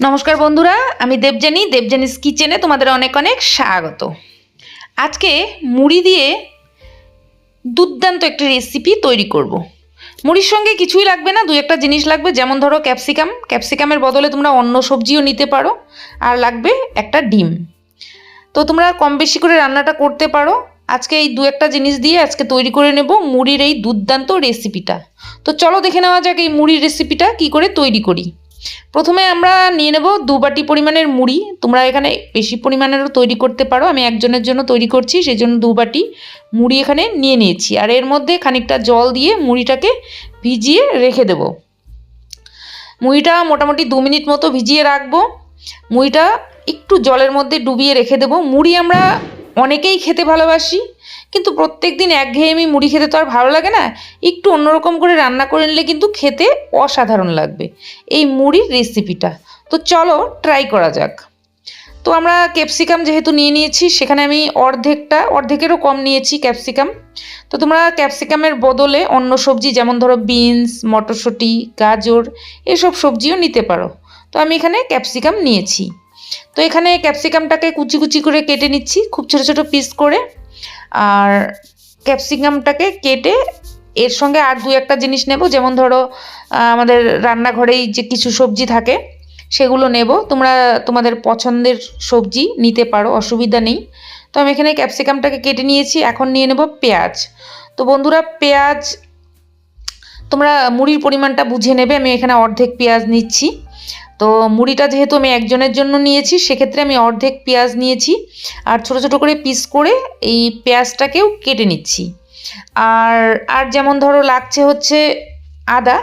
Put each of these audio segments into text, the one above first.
নমস্কার বন্ধুরা, আমি দেবজানি দেবজানিস কিচেনে তোমাদের অনেক অনেক স্বাগত। আজকে মুড়ি দিয়ে দুর্দান্ত একটি রেসিপি তৈরি করব। মুড়ির সঙ্গে কিছুই লাগবে না, দু একটা জিনিস লাগবে, যেমন ধরো ক্যাপসিকাম ক্যাপসিকামের বদলে তোমরা অন্য সবজিও নিতে পারো, আর লাগবে একটা ডিম। তো তোমরা কম বেশি করে রান্নাটা করতে পারো। আজকে এই দু একটা জিনিস দিয়ে আজকে তৈরি করে নেব মুড়ির এই দুর্দান্ত রেসিপিটা তো চলো দেখে নেওয়া যাক এই মুড়ির রেসিপিটা কি করে তৈরি করি। প্রথমে আমরা নিয়ে নেব দু বাটি পরিমাণের মুড়ি। তোমরা এখানে বেশি পরিমাণেরও তৈরি করতে পারো। আমি একজনের জন্য তৈরি করছি সেই জন্য দু বাটি মুড়ি এখানে নিয়ে নিয়েছি। আর এর মধ্যে খানিকটা জল দিয়ে মুড়িটাকে ভিজিয়ে রেখে দেব। মুড়িটা মোটামুটি দু মিনিট মতো ভিজিয়ে রাখব। মুড়িটা একটু জলের মধ্যে ডুবিয়ে রেখে দেবো। মুড়ি আমরা অনেকেই খেতে ভালোবাসি। কিন্তু প্রত্যেক দিন একঘেয়েমি মুড়ি খেতে তো আর ভালো লাগে না? একটু অন্যরকম করে রান্না করে নিলে কিন্তু খেতে অসাধারণ লাগবে। এই মুড়ির রেসিপিটা। তো চলো ট্রাই করা যাক। তো আমরা ক্যাপসিকাম যেহেতু নিয়ে নিয়েছি, সেখানে আমি অর্ধেকটা, অর্ধেকেরও কম নিয়েছি ক্যাপসিকাম। তো তোমরা ক্যাপসিকামের বদলে অন্য সবজি যেমন ধরো বিনস, মটরশুঁটি, গাজর, এসব সবজিও নিতে পারো। তো আমি এখানে ক্যাপসিকাম নিয়েছি। তো এখানে ক্যাপসিকামটাকে কুচি কুচি করে কেটে নিচ্ছি, খুব ছোটো ছোটো পিস করে। আর ক্যাপসিকামটাকে কেটে এর সঙ্গে আর দু একটা জিনিস নেব। যেমন ধরো আমাদের রান্নাঘরেই যে কিছু সবজি থাকে, সেগুলো নেব। তোমরা তোমাদের পছন্দের সবজি নিতে পারো, অসুবিধা নেই। তো আমি এখানে ক্যাপসিকামটাকে কেটে নিয়েছি, এখন নিয়ে নেব পেঁয়াজ। তো বন্ধুরা, পেঁয়াজ তোমরা মুড়ির পরিমাণটা বুঝে নেবে। আমি এখানে অর্ধেক পেঁয়াজ নিচ্ছি। তো মুড়িটা যেহেতু আমি একজনের জন্য নিয়েছি, সেক্ষেত্রে আমি অর্ধেক পেঁয়াজ নিয়েছি আর ছোট ছোট করে পিস করে এই পেঁয়াজটাকেও কেটে নিচ্ছি। আর আর যেমন ধরো লাগছে হচ্ছে আদা,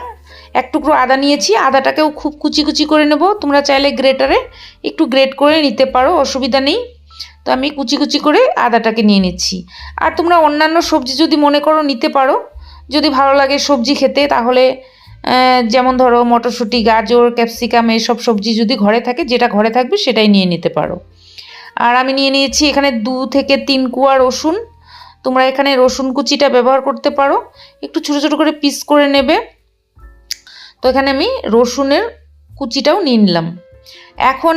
এক টুকরো আদা নিয়েছি, আদাটাকেও খুব কুচি কুচি করে নেব। তোমরা চাইলে গ্রেটারে একটু গ্রেট করে নিতে পারো, অসুবিধা নেই। তো আমি কুচি কুচি করে আদাটাকে নিয়ে নিচ্ছি। আর তোমরা অন্যান্য সবজি যদি মনে করো নিতে পারো, যদি ভালো লাগে সবজি খেতে, তাহলে যেমন ধরো মটরশুঁটি, গাজর, ক্যাপসিকাম, এসব সবজি যদি ঘরে থাকে, যেটা ঘরে থাকবে সেটাই নিয়ে নিতে পারো। আর আমি নিয়ে নিয়েছি এখানে দু থেকে তিন কুয়া রসুন। তোমরা এখানে রসুন কুচিটা ব্যবহার করতে পারো। একটু ছোটো ছোটো করে পিস করে নেবে। তো এখানে আমি রসুনের কুচিটাও নিয়ে নিলাম। এখন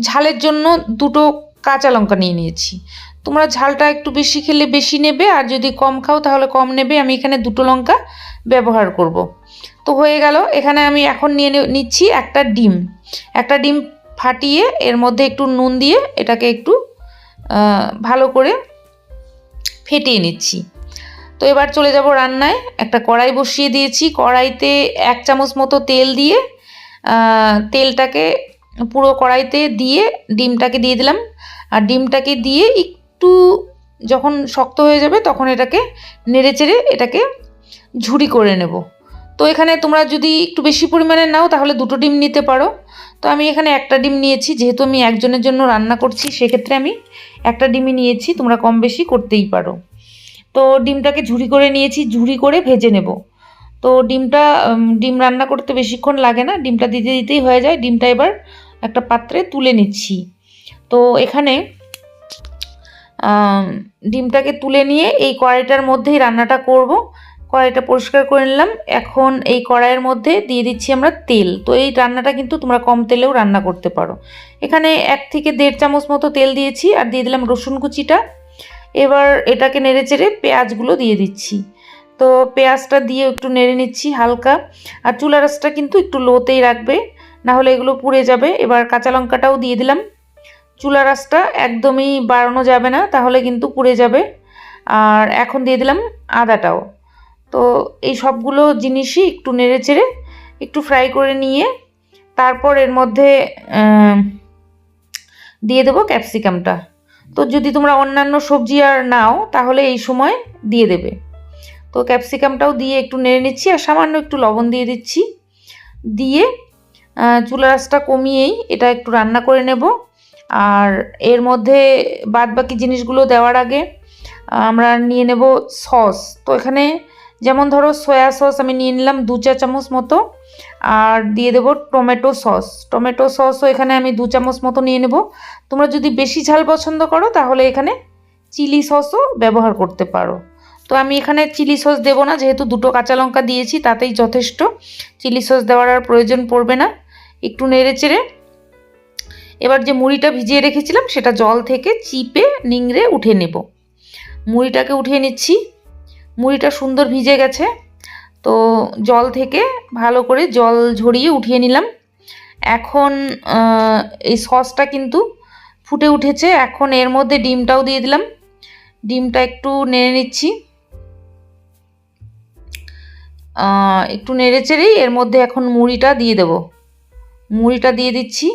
ঝালের জন্য দুটো কাঁচা লঙ্কা নিয়ে নিয়েছি। তোমরা ঝালটা একটু বেশি খেলে বেশি নেবে, আর যদি কম খাও তাহলে কম নেবে। আমি এখানে দুটো লঙ্কা ব্যবহার করব। তো হয়ে গেল। এখানে আমি এখন নিয়ে নিচ্ছি একটা ডিম। একটা ডিম ফাটিয়ে এর মধ্যে একটু নুন দিয়ে এটাকে একটু ভালো করে ফেটিয়ে নিচ্ছি। তো এবার চলে যাব রান্নায়। একটা কড়াই বসিয়ে দিয়েছি। কড়াইতে এক চামচ মতো তেল দিয়ে তেলটাকে পুরো কড়াইতে দিয়ে ডিমটাকে দিয়ে দিলাম। আর ডিমটাকে দিয়ে একটু যখন শক্ত হয়ে যাবে তখন এটাকে নেড়ে চেড়ে এটাকে ঝুড়ি করে নেব। তো এখানে তোমরা যদি একটু বেশি পরিমাণে নাও, তাহলে দুটো ডিম নিতে পারো। তো আমি এখানে একটা ডিম নিয়েছি, যেহেতু আমি একজনের জন্য রান্না করছি, সেক্ষেত্রে আমি একটা ডিমই নিয়েছি, তোমরা কম বেশি করতেই পারো। তো ডিমটাকে ঝুড়ি করে নিয়েছি, ঝুড়ি করে ভেজে নেব। তো ডিমটা ডিম রান্না করতে বেশিক্ষণ লাগে না, ডিমটা দিতে দিতেই হয়ে যায়। ডিমটা এবার একটা পাত্রে তুলে নিচ্ছি। তো এখানে ডিমটাকে তুলে নিয়ে এই কড়াইটার মধ্যেই রান্নাটা করব। কড়াইটা পরিষ্কার করে নিলাম। এখন এই কড়াইয়ের মধ্যে দিয়ে দিচ্ছি আমরা তেল। তো এই রান্নাটা কিন্তু তোমরা কম তেলেও রান্না করতে পারো। এখানে এক থেকে দেড় চামচ মতো তেল দিয়েছি আর দিয়ে দিলাম রসুন কুচিটা। এবার এটাকে নেড়ে চেড়ে পেঁয়াজগুলো দিয়ে দিচ্ছি। তো পেঁয়াজটা দিয়ে একটু নেড়ে নিচ্ছি হালকা। আর চুলা রাসটা কিন্তু একটু লোতেই রাখবে না হলে এগুলো পুড়ে যাবে। এবার কাঁচা লঙ্কাটাও দিয়ে দিলাম। চুলা রাসটা একদমই বাড়ানো যাবে না, তাহলে কিন্তু পুড়ে যাবে। আর এখন দিয়ে দিলাম আদাটাও। তো এই সবগুলো জিনিসই একটু নেড়ে চেড়ে একটু ফ্রাই করে নিয়ে তারপর এর মধ্যে দিয়ে দেবো ক্যাপসিকামটা তো যদি তোমরা অন্যান্য সবজি আর নাও, তাহলে এই সময় দিয়ে দেবে। তো ক্যাপসিকামটাও দিয়ে একটু নেড়ে নিচ্ছি আর সামান্য একটু লবণ দিয়ে দিচ্ছি। দিয়ে চুলা কমিয়েই এটা একটু রান্না করে নেব। আর এর মধ্যে বাদ বাকি জিনিসগুলো দেওয়ার আগে, আমরা নিয়ে নেব সস। তো এখানে যেমন ধরো সয়া সস আমি নিয়ে নিলাম দু চা চামচ মতো, আর দিয়ে দেবো টমেটো সস টমেটো সসও এখানে আমি দু চামচ মতো নিয়ে নেব। তোমরা যদি বেশি ঝাল পছন্দ করো, তাহলে এখানে চিলি সসও ব্যবহার করতে পারো। তো আমি এখানে চিলি সস দেবো না, যেহেতু দুটো কাঁচা লঙ্কা দিয়েছি, তাতেই যথেষ্ট। চিলি সস দেওয়ার আর প্রয়োজন পড়বে না। একটু নেড়ে চেড়ে। এবার যে মুড়িটা ভিজিয়ে রেখেছিলাম, সেটা জল থেকে চিপে, নিংড়ে উঠে নেব। মুড়িটাকে উঠিয়ে নিচ্ছি। মুড়িটা সুন্দর ভিজে গেছে। তো জল থেকে ভালো করে জল ঝরিয়ে উঠিয়ে নিলাম। এখন এই সসটা কিন্তু ফুটে উঠেছে। এখন এর মধ্যে ডিমটাও দিয়ে দিলাম। ডিমটা একটু নেড়ে নিচ্ছি। একটু নেড়ে চেড়েই এর মধ্যে এখন মুড়িটা দিয়ে দেব। মুড়িটা দিয়ে দিচ্ছি।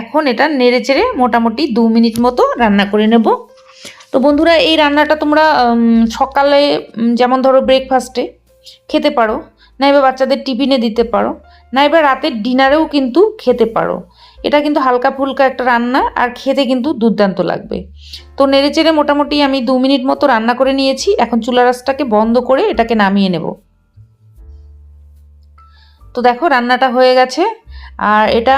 এখন এটা নেড়ে চেড়ে মোটামুটি দু মিনিট মতো রান্না করে নেব। তো বন্ধুরা, এই রান্নাটা তোমরা সকালে যেমন ধরো ব্রেকফাস্টে খেতে পারো, নাইবা বাচ্চাদের টিফিনে দিতে পারো, নাইবা রাতের ডিনারেও কিন্তু খেতে পারো। এটা কিন্তু হালকা ফুলকা একটা রান্না, আর খেতে কিন্তু দুর্দান্ত লাগবে। তো নেড়ে চেড়ে মোটামুটি আমি দু মিনিট মতো রান্না করে নিয়েছি, এখন চুলা রাসটাকে বন্ধ করে এটাকে নামিয়ে নেব। তো দেখো, রান্নাটা হয়ে গেছে, আর এটা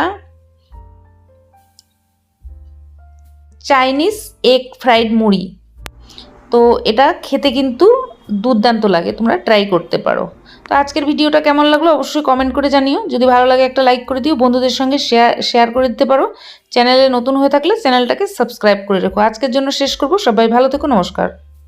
চাইনিজ এগ ফ্রাইড মুড়ি। তো এটা খেতে কিন্তু দুর্দান্ত লাগে, তোমরা ট্রাই করতে পারো। তো আজকের ভিডিওটা কেমন লাগল অবশ্যই কমেন্ট করে জানিও। যদি ভালো লাগে একটা লাইক করে দিও, বন্ধুদের সঙ্গে শেয়ার শেয়ার করে দিতে পারো। চ্যানেলে নতুন হয়ে থাকলে চ্যানেলটাকে সাবস্ক্রাইব করে রেখো। আজকের জন্য শেষ করব। সবাই ভালো থেকো, নমস্কার।